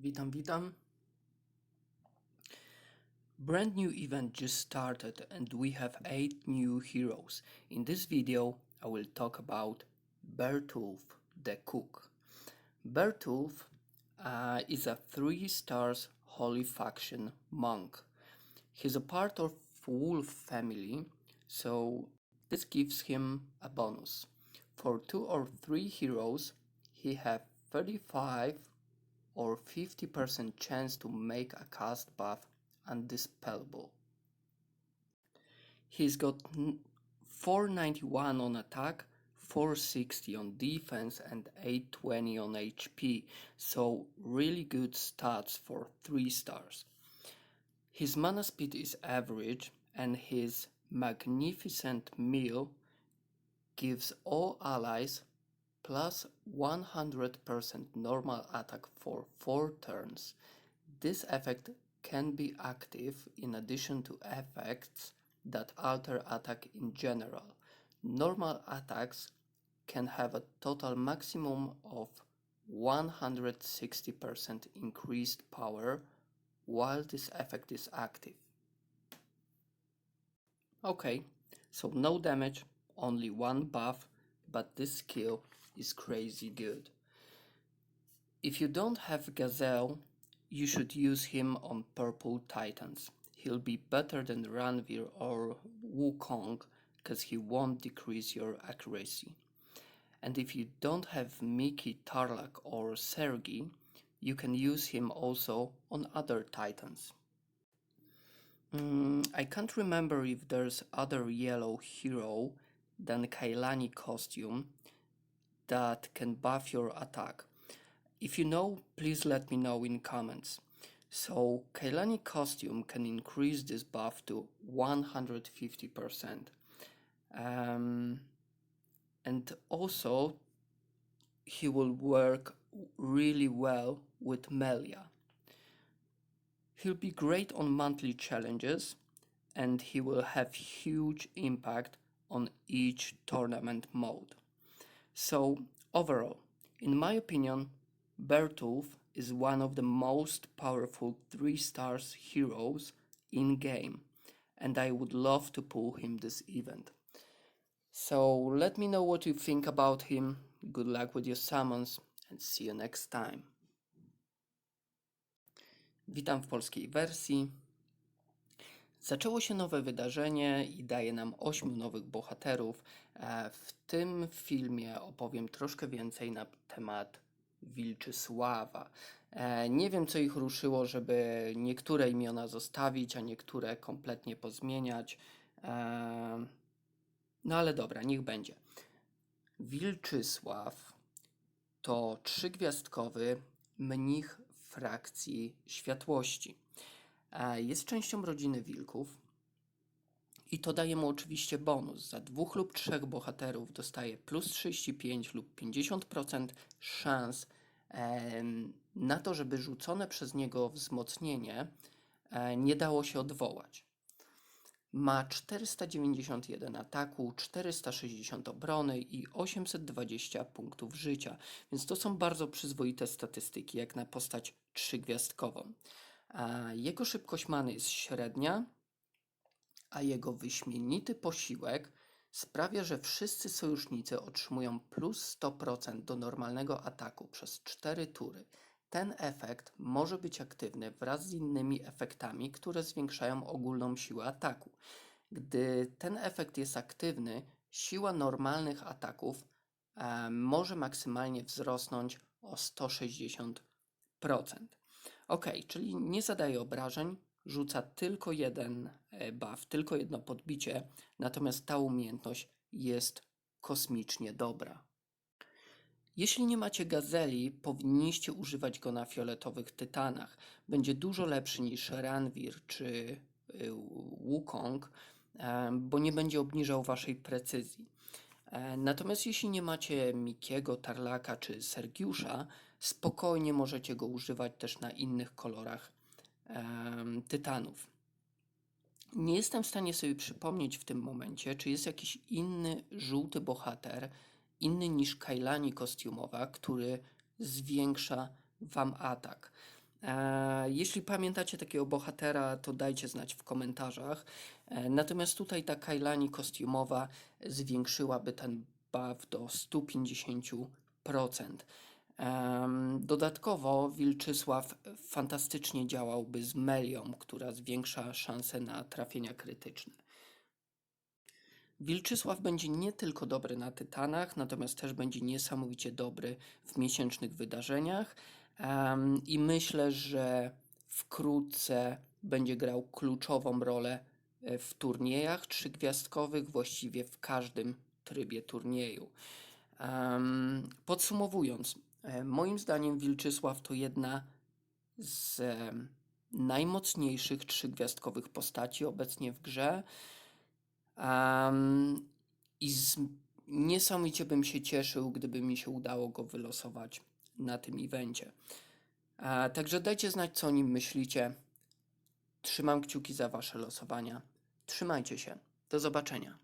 Witam, witam. Brand new event just started and we have 8 new heroes. In this video I will talk about Bertulf the Cook. Bertulf uh, is a 3 stars holy faction monk. He's a part of wolf family, so this gives him a bonus. For 2 or 3 heroes he have 35 or 50% chance to make a cast buff undispellable. He's got 491 on attack, 460 on defense, and 820 on HP, so really good stats for 3 stars. His mana speed is average, and his magnificent meal gives all allies plus 100% normal attack for 4 turns. This effect can be active in addition to effects that alter attack in general. Normal attacks can have a total maximum of 160% increased power while this effect is active. Okay, so no damage, only one buff, but this skill is crazy good. If you don't have Gazelle, you should use him on Purple Titans. He'll be better than Ranvir or Wukong because he won't decrease your accuracy. And if you don't have Mickey, Tarlak, or Sergi, you can use him also on other Titans. Mm, I can't remember if there's other yellow hero than Kailani costume that can buff your attack. If you know, please let me know in comments. So Kailani costume can increase this buff to 150%. Um, and also he will work really well with Melia. He'll be great on monthly challenges and he will have huge impact on each tournament mode. So, overall, in my opinion, Bertulf is one of the most powerful 3 stars heroes in game, and I would love to pull him this event. So, let me know what you think about him. Good luck with your summons, and see you next time. Witam w polskiej wersji. Zaczęło się nowe wydarzenie i daje nam ośmiu nowych bohaterów. E, W tym filmie opowiem troszkę więcej na temat Wilczysława. E, Nie wiem, co ich ruszyło, żeby niektóre imiona zostawić, a niektóre kompletnie pozmieniać. E, No ale dobra, niech będzie. Wilczysław to trzygwiazdkowy mnich frakcji światłości. E, Jest częścią rodziny wilków i to daje mu oczywiście bonus. Za dwóch lub trzech bohaterów dostaje plus 35 lub 50% szans na to, żeby rzucone przez niego wzmocnienie e, nie dało się odwołać. Ma 491 ataku, 460 obrony i 820 punktów życia, więc to są bardzo przyzwoite statystyki, jak na postać trzygwiazdkową. Jego szybkość many jest średnia, a jego wyśmienity posiłek sprawia, że wszyscy sojusznicy otrzymują plus 100% do normalnego ataku przez 4 tury. Ten efekt może być aktywny wraz z innymi efektami, które zwiększają ogólną siłę ataku. Gdy ten efekt jest aktywny, siła normalnych ataków e, może maksymalnie wzrosnąć o 160%. Ok, czyli nie zadaje obrażeń, rzuca tylko jeden e, buff, tylko jedno podbicie, natomiast ta umiejętność jest kosmicznie dobra. Jeśli nie macie gazeli, powinniście używać go na fioletowych tytanach. Będzie dużo lepszy niż Ranvir czy y, Wukong, e, bo nie będzie obniżał waszej precyzji. E, Natomiast jeśli nie macie Mikiego, Tarlaka czy Sergiusza, spokojnie możecie go używać też na innych kolorach em, tytanów. Nie jestem w stanie sobie przypomnieć w tym momencie, czy jest jakiś inny żółty bohater, inny niż Kailani kostiumowa, który zwiększa wam atak. E, Jeśli pamiętacie takiego bohatera, to dajcie znać w komentarzach. E, Natomiast tutaj ta Kailani kostiumowa zwiększyłaby ten buff do 150%. Em, Dodatkowo Wilczysław fantastycznie działałby z Melią, która zwiększa szanse na trafienia krytyczne. Wilczysław będzie nie tylko dobry na Tytanach, natomiast też będzie niesamowicie dobry w miesięcznych wydarzeniach. Em, I myślę, że wkrótce będzie grał kluczową rolę e, w turniejach trzygwiazdkowych, właściwie w każdym trybie turnieju. Em, Podsumowując, e, moim zdaniem Wilczysław to jedna z najmocniejszych trzygwiazdkowych postaci obecnie w grze. Am, I z, niesamowicie bym się cieszył, gdyby mi się udało go wylosować na tym evencie. A, także dajcie znać, co o nim myślicie. Trzymam kciuki za Wasze losowania. Trzymajcie się. Do zobaczenia.